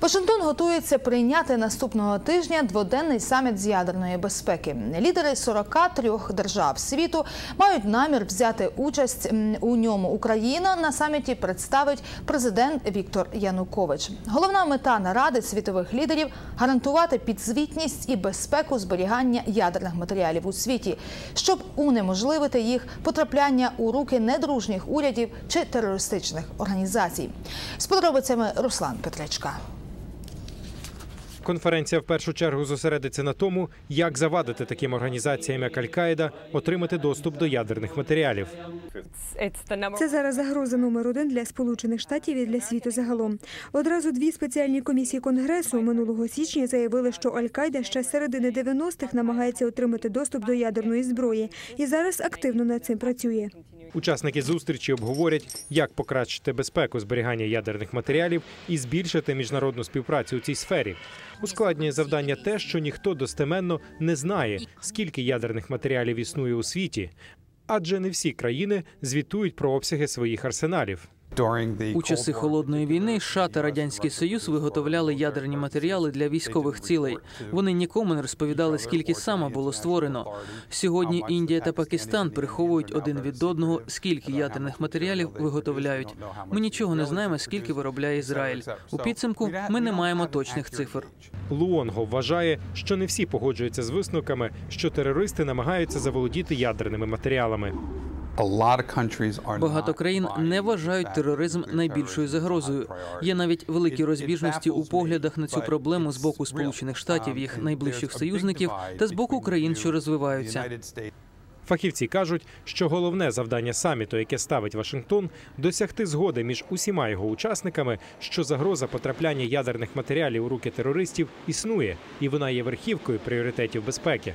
Вашингтон готується прийняти наступного тижня дводенний саміт з ядерної безпеки. Лідери 43 держав світу мають намір взяти участь у ньому. Україна на саміті представить президент Віктор Янукович. Головна мета наради світових лідерів гарантувати підзвітність і безпеку зберігання ядерних матеріалів у світі, щоб унеможливити їх потрапляння у руки недружніх урядів чи терористичних організацій. З подробицями Руслан Петричка. Конференція в першу чергу зосередиться на тому, як завадити таким організаціям, як Аль-Каїда, отримати доступ до ядерних матеріалів. Це зараз загроза номер один для Сполучених Штатів і для світу загалом. Одразу дві спеціальні комісії конгресу минулого січня заявили, що Аль-Каїда ще з середини 90-х намагається отримати доступ до ядерної зброї і зараз активно над цим працює. Учасники зустрічі обговорять, як покращити безпеку зберігання ядерних матеріалів і збільшити міжнародну співпрацю у цій сфері. Ускладнює завдання те, що ніхто достеменно не знає, скільки ядерних матеріалів існує у світі, адже не всі країни звітують про обсяги своїх арсеналів. У часи холодної війни США та радянський союз виготовляли ядерні матеріали для військових цілей. Вони нікому не розповідали, скільки саме було створено. Сьогодні Індія та Пакистан приховують один від одного, скільки ядерних матеріалів виготовляють. Ми нічого не знаємо, скільки виробляє Ізраїль. У підсумку ми не маємо точних цифр. Луонго вважає, що не всі погоджуються з висновками, що терористи намагаються заволодіти ядерними матеріалами. Багато країн не вважають тероризм найбільшою загрозою. Є навіть великі розбіжності у поглядах на цю проблему з боку Сполучених Штатів, їх найближчих союзників, та з боку країн, що розвиваються. Фахівці кажуть, що головне завдання саміту, яке ставить Вашингтон, досягти згоди між усіма його учасниками, що загроза потрапляння ядерних матеріалів у руки терористів існує, і вона є верхівкою пріоритетів безпеки.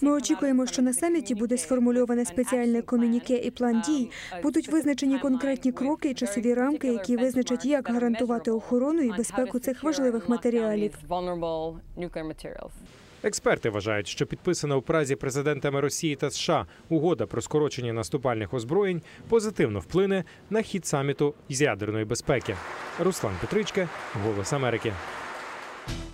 Ми очікуємо, що на саміті буде сформульоване спеціальне комюніке і план дій. Будуть визначені конкретні кроки і часові рамки, які визначать, як гарантувати охорону і безпеку цих важливих матеріалів. Експерти вважають, що підписана у Празі президентами Росії та США угода про скорочення наступальних озброєнь позитивно вплине на хід саміту з ядерної безпеки. Руслан Петричка, Голос Америки.